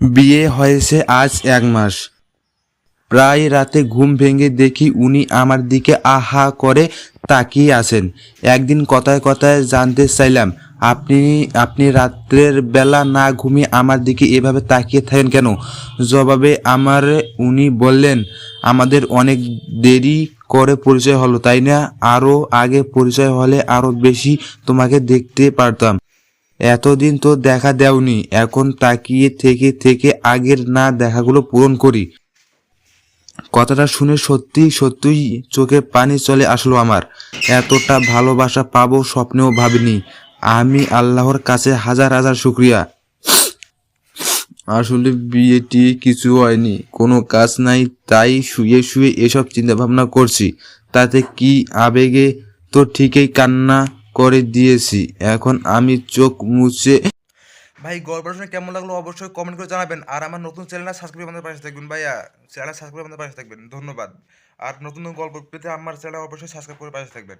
বিয়ে হয়েছে আজ এক মাস। প্রায় রাতে ঘুম ভেঙে দেখি উনি আমার দিকে আহা করে তাকিয়ে আছেন। একদিন কথায় কথায় জানতে চাইলাম, আপনি আপনি রাত্রের বেলা না ঘুমিয়ে আমার দিকে এভাবে তাকিয়ে থাকেন কেন? জবাবে আমার উনি বললেন, আমাদের অনেক দেরি করে পরিচয় হলো, তাই না? আরও আগে পরিচয় হলে আরও বেশি তোমাকে দেখতে পারতাম। এতদিন তো দেখা দেওনি, এখন তাকিয়ে থেকে থেকে আগের না দেখাগুলো পূরণ করি। কথাটা শুনে সত্যি সত্যিই চোখে পানি চলে আসলো আমার। এতটা ভালোবাসা পাবো স্বপ্নেও ভাবিনি। আমি আল্লাহর কাছে হাজার হাজার শুক্রিয়া। আসলে বিয়েটি কিছু হয়নি, কোনো কাজ নাই, তাই শুয়ে শুয়ে এসব চিন্তা ভাবনা করছি। তাতে কি আবেগে? তো ঠিকই কান্না করে দিয়েছি। এখন আমি চোখ মুছে ভাই গল্পটা শুনে কেমন লাগল অবশ্যই কমেন্ট করে জানাবেন। আর আমার নতুন চ্যানেলটা সাবস্ক্রাইব আমাদের পাশে থাকবেন ভাইয়া। চ্যানেলটা সাবস্ক্রাইব আমাদের পাশে থাকবেন, ধন্যবাদ। আর নতুন নতুন গল্প পেতে আমার চ্যানেল অবশ্যই সাবস্ক্রাইব করে পাশে থাকবেন।